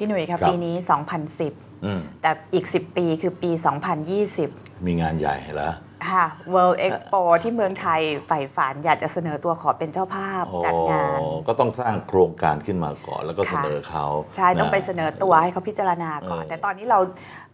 พี่หนุ่ยค่ะครับปีนี้ 2010อืมแต่อีก 10 ปีคือปี 2020 มีงานใหญ่เหรอค่ะ World Expo ที่เมืองไทยใฝ่ฝันอยากจะเสนอตัวขอเป็นเจ้าภาพจัดงานโอ้ก็ต้องสร้างโครงการขึ้นมาก่อนแล้วก็ค่ะเสนอเขาใช่ ต้องะไปเสนอตัวให้เขาพิจารณาก่อนเออแต่ตอนนี้เรา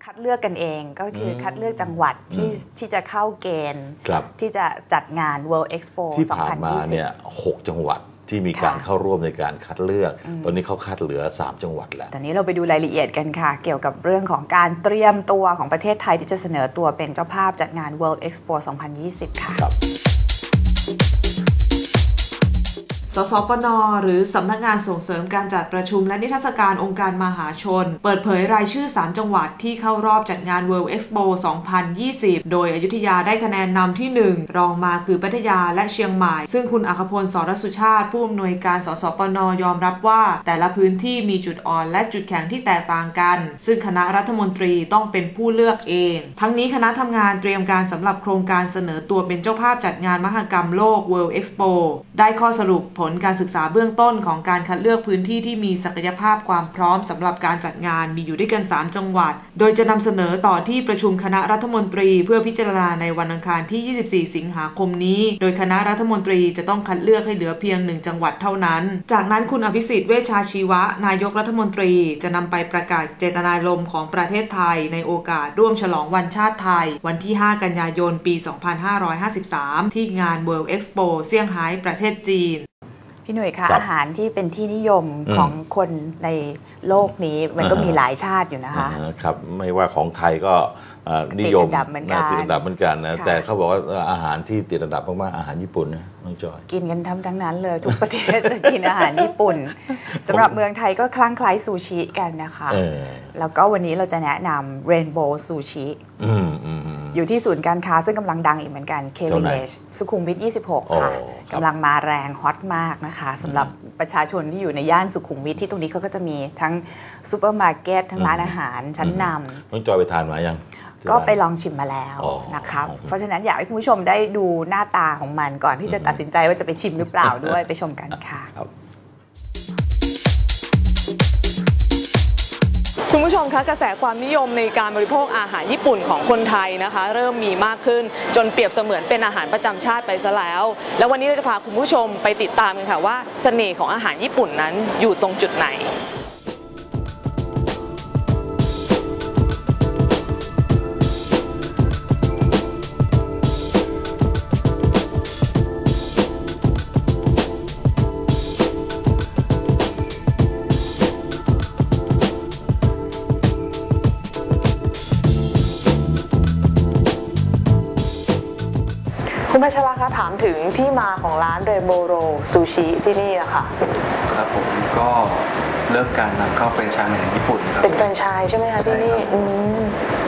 คัดเลือกกันเองก็คืออมคัดเลือกจังหวัดที่อืมที่จะเข้าเกณฑ์ครับที่จะจัดงาน World Expo ที่ผ่านมาเนี่ย2020หกจังหวัด ที่มีการค่ะเข้าร่วมในการคัดเลือก ตอนนี้เขาคัดเหลือ 3 จังหวัดแล้ว ตอนนี้เราไปดูรายละเอียดกันค่ะ เกี่ยวกับเรื่องของการเตรียมตัวของประเทศไทยที่จะเสนอตัวเป็นเจ้าภาพจัดงาน World Expo 2020 ค่ะครับ สสปน หรือสำนักงานส่งเสริมการจัดประชุมและนิทรรศการองค์การมหาชน เปิดเผยรายชื่อ 3 จังหวัดที่เข้ารอบจัดงาน World Expo 2020 โดยอยุธยาได้คะแนนนำที่ 1 รองมาคือพัทยาและเชียงใหม่ ซึ่งคุณอัคพลสรสุชาติ ผู้อำนวยการสสปน ยอมรับว่า แต่ละพื้นที่มีจุดอ่อนและจุดแข็งที่แตกต่างกัน ซึ่งคณะรัฐมนตรีต้องเป็นผู้เลือกเอง ทั้งนี้คณะทำงานเตรียมการสำหรับโครงการเสนอตัวเป็นเจ้าภาพจัดงานมหกรรมโลก World Expo ได้ข้อสรุปผลลการศึกษาเบื้องต้นของการคัดเลือกพื้นที่ที่มีศักยภาพความพร้อมสำหรับการจัดงานมีอยู่ด้วยกัน 3 จังหวัด โดยจะนำเสนอต่อที่ประชุมคณะรัฐมนตรี เพื่อพิจารณาในวันอังคารที่ 24 สิงหาคมนี้ โดยคณะรัฐมนตรีจะต้องคัดเลือกให้เหลือเพียงหนึ่งจังหวัดเท่านั้น จากนั้นคุณอภิสิทธิ์เวชชาชีวะ นายกรัฐมนตรีจะนำไปประกาศเจตนารมณ์ของประเทศไทย ในโอกาสร่วมฉลองวันชาติไทย วันที่ 5 กันยายน ปี 2553 ที่งาน World Expo เซี่ยงไฮ้ประเทศจีน พี่หนุ่ยคะครับอาหารที่เป็นที่นิยมอืม ของคนในโลกนี้มันก็อ่าฮะมีหลายชาติอยู่นะคะ อ่าครับไม่ว่าของไทยก็เอ่อนิยมติดอันดับเหมือนกันติดอันดับเหมือนกันนะค่ะ แต่เขาบอกว่าอาหารที่ติดอันดับมากๆอาหารญี่ปุ่นนะน้องจอย กินกันทั้งทั้งนั้นเลยทุกประเทศ กินอาหารญี่ปุ่นสำหรับเมืองไทยก็คลั่งไคล้ซูชิกันนะคะ เออแล้วก็วันนี้เราจะแนะนำ Rainbow Sushi อืมอืมอืม อยู่ที่ศูนย์การค้าซึ่งกำลังดังอีกเหมือนกัน K เท่าไหร่ Village สุขุมวิท 26โอ้ค่ะครับกำลังมาแรงฮอตมากนะคะสำหรับประชาชนที่อยู่ในย่านสุขุมวิทที่ตรงนี้เขาก็จะมีทั้งซูเปอร์มาร์เก็ตทั้งร้านอาหารชั้นนำน้องจอยไปทานมายังก็ไปลองชิมมาแล้วอ๋อนะครับอ๋อเพราะฉะนั้นอยากให้คุณผู้ชมได้ดูหน้าตาของมันก่อนที่จะตัดสินใจว่าจะไปชิมหรือเปล่าด้วยไปชมกันค่ะ คุณผู้ชมคะกระแสความนิยมในการบริโภคอาหารญี่ปุ่นของคนไทยนะคะ เริ่มมีมากขึ้นจนเปรียบเสมือนเป็นอาหารประจำชาติไปซะแล้ว แล้ววันนี้เราจะพาคุณผู้ชมไปติดตามกันค่ะว่าเสน่ห์ของอาหารญี่ปุ่นนั้นอยู่ตรงจุดไหน คุณพัชราคะถามถึงที่มาของร้านเรโบโรซูชิที่นี่อะค่ะครับผมก็เริ่มการนำเข้าเป็นไชส์มาจากญี่ปุ่นครับเป็นแฟรนไชส์ใช่ไหมคะที่นี่ใช่ครับอืม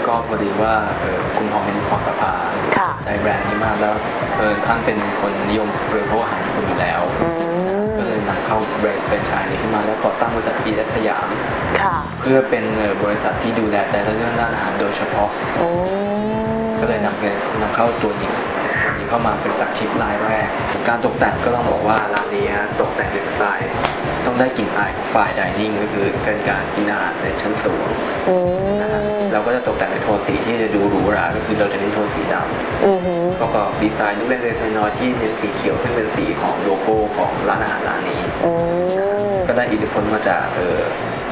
ก็พอดีว่าเอ่อคุณพอเป็นพรประภาค่ะใจแบรนด์นี้มากแล้วเออท่านเป็นคนนิยมบริโภคอาหารญี่ปุ่นอยู่แล้วอืมก็เลยนำเข้าแบรนด์เป็นไชส์นี้ขึ้นมาแล้วก็ตั้งบริษัทพีเอสสยาม ค่ะเพื่อเป็นเอ่อบริษัทที่ดูแลแต่ละเรื่องด้านอาหารโดยเฉพาะ อืม ก็เลยนำเงินนำเข้าตัวนี้ตัวนี้ เข้ามาเป็นสักชิปรายแรก การตกแต่งก็ต้องบอกว่าร้านนี้ฮะตกแต่งในสไตล์ต้องได้กลิ่นอายของฝ่ายดิเนิ่งก็คือเป็นการกินอาหารในชั้นสูงอืมนะฮะเราก็จะตกแต่งในโทนสีที่จะดูหรูหราก็คือเราจะเน้นโทนสีดอือหือำประกอบดีไซน์ลูกเล่นเล็กๆน้อยๆที่เน้นสีเขียวซึ่งเป็นสีของโลโก้ของร้านอาหารร้านนี้อืมก็ได้อิทธิพลมาจากเออ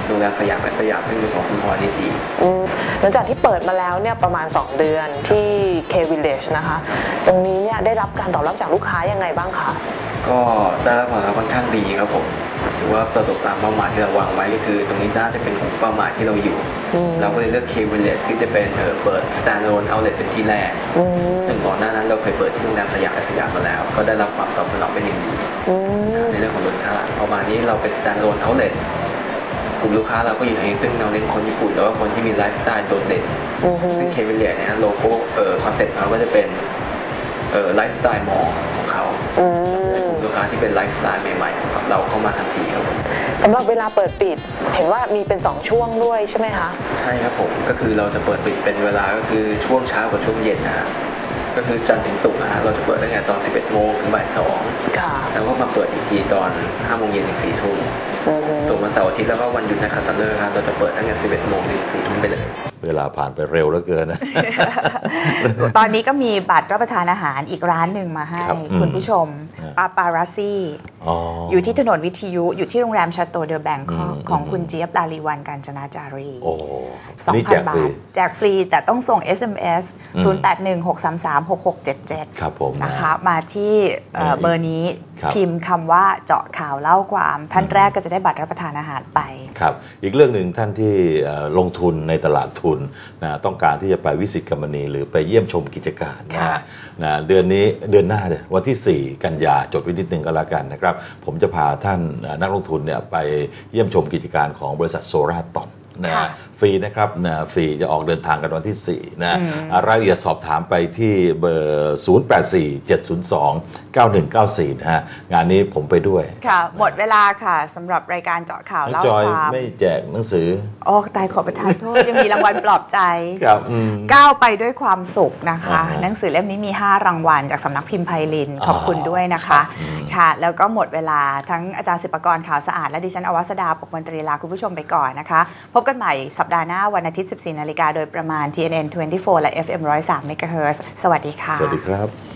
โรงแรมสยามแอสยามซึ่งเป็นของคุณพลอยนิติอืมหลังจากที่เปิดมาแล้วเนี่ยประมาณ 2 เดือนที่ K Village นะคะต รงนี้เนี่ยได้รับการตอบรับจากลูกค้ายังไงบ้างคะ ก็ได้รับผลตอบรับค่อนข้างดีครับผม ถือว่าประสบตามเป้าหมายที่เราวางไว้ก็คือ ตรงนี้น่าจะเป็นกลุ่มเป้าหมายที่เราอยู่ อืม เราก็เลยเลือก K Village ที่จะเป็นเออเปิด standalone outlet เป็นที่แรก อืมซึ่งก่อนหน้านั้นเราเคยเปิดที่โรงแรมสยามแอสยามมาแล้ว ก็ได้รับความตอบสนองเป็นอย่างดี อืม ในเรื่องของรสชาติพอมานี้เราเป็น standalone outlet กลุ่มลูกค้าเราก็อยู่ในซึ่งเราเน้นคนญี่ปุ่นแล้วก็คนที่มีไลฟ์สไตล์โดดเด่น อือหือซึ่งเควิเลียเนี่ยโลโก้เอ่อคอนเซ็ปต์เขาก็จะเป็นเอ่อ ไลฟ์สไตล์มอลของเขาอืมลูกค้าที่เป็นไลฟ์สไตล์ใหม่ๆของเราเข้ามาทันทีครับผมสำหรับเวลาเปิดปิด เห็นว่ามีเป็น 2 ช่วงด้วยใช่ไหมคะใช่ครับผมก็คือเราจะเปิดปิดเป็นเวลาก็คือช่วงเช้ากับช่วงเย็นนะฮะก็คือจันทร์ถึงศุกร์นะฮะเราจะเปิดตั้งแต่ตอน 11 โมงถึงบ่าย2ค่ะแล้วก็มาเปิดอีกทีตอน 5 โมงเย็นถึง4ทุ่มส่วนวันเสาร์อาทิตย์แล้วก็วันหยุดนักขัตฤกษ์ครับเราจะเปิดตั้งแต่ 11 โมงถึง4ทุ่มไปเลย เวลาผ่านไปเร็วเหลือเกินนะ ตอนนี้ก็มีบัตรรับประทานอาหารอีกร้านหนึ่งมาให้ครับคุณอืมผู้ชมครับปาปาราซี่อ๋ออยู่ที่ถนนวิทยุอยู่ที่โรงแรมชาโตเดอแบงคอกอืมของอืมคุณเจี๊ยบลาลีวันการจนาจารีโอ้นี่แจก2,000บาฟรีทแจกฟรีแต่ต้องส่ง SMS อืม0816336677ครับผมนะคะมาที่เอ่อนี่เบอร์นี้ครับพิมพ์คำว่าเจาะข่าวเล่าความ ท่านแรกก็จะได้บัตรรับประทานอาหารไปครับ อีกเรื่องหนึ่งท่านที่เอ่อลงทุนในตลาดทุนนะต้องการที่จะไปวิสิตกัมมณีหรือไปเยี่ยมชมกิจการนะค่ะฮะนะเดือนนี้เดือนหน้าเนี่ยวันที่ 4 กันยาจดไว้นิดนึงก็แล้วกันนะครับ ผมจะพาท่านเอ่อนักลงทุนเนี่ยไปเยี่ยมชมกิจการของบริษัทโซราตอน นะค่ะฟรีนะครับนะฟรีจะออกเดินทางกันวันที่ 4 นะอ่ารายละเอียดสอบถามไปที่เบอร์ 0847029194 นะฮะ งานนี้ผมไปด้วย ค่ะ หมดเวลาค่ะสำหรับรายการเจาะข่าวน้องเล่าจอยความไม่แจกหนังสือโอ้ตายขอประทานโทษ ยังมีรางวัลปลอบใจครับอืมก้าวไปด้วยความสุขนะคะอ่าฮะหนังสือเล่มนี้มี 5 รางวัลจากสำนักพิมพ์ไพลิน ขอบคุณด้วยนะครัคะบอืม ค่ะ แล้วก็หมดเวลาทั้งอาจารย์ศิปกรข่าวสะอาด และดิฉันอวัสดาปกมนตรีลาคุณผู้ชมไปก่อนนะคะ พบกันใหม่สัปดาห์หน้าวันอาทิตย์ 14 นาฬิกาโดยประมาณ TNN 24 และ FM 103 MHz สวัสดีค่ะ สวัสดีครับ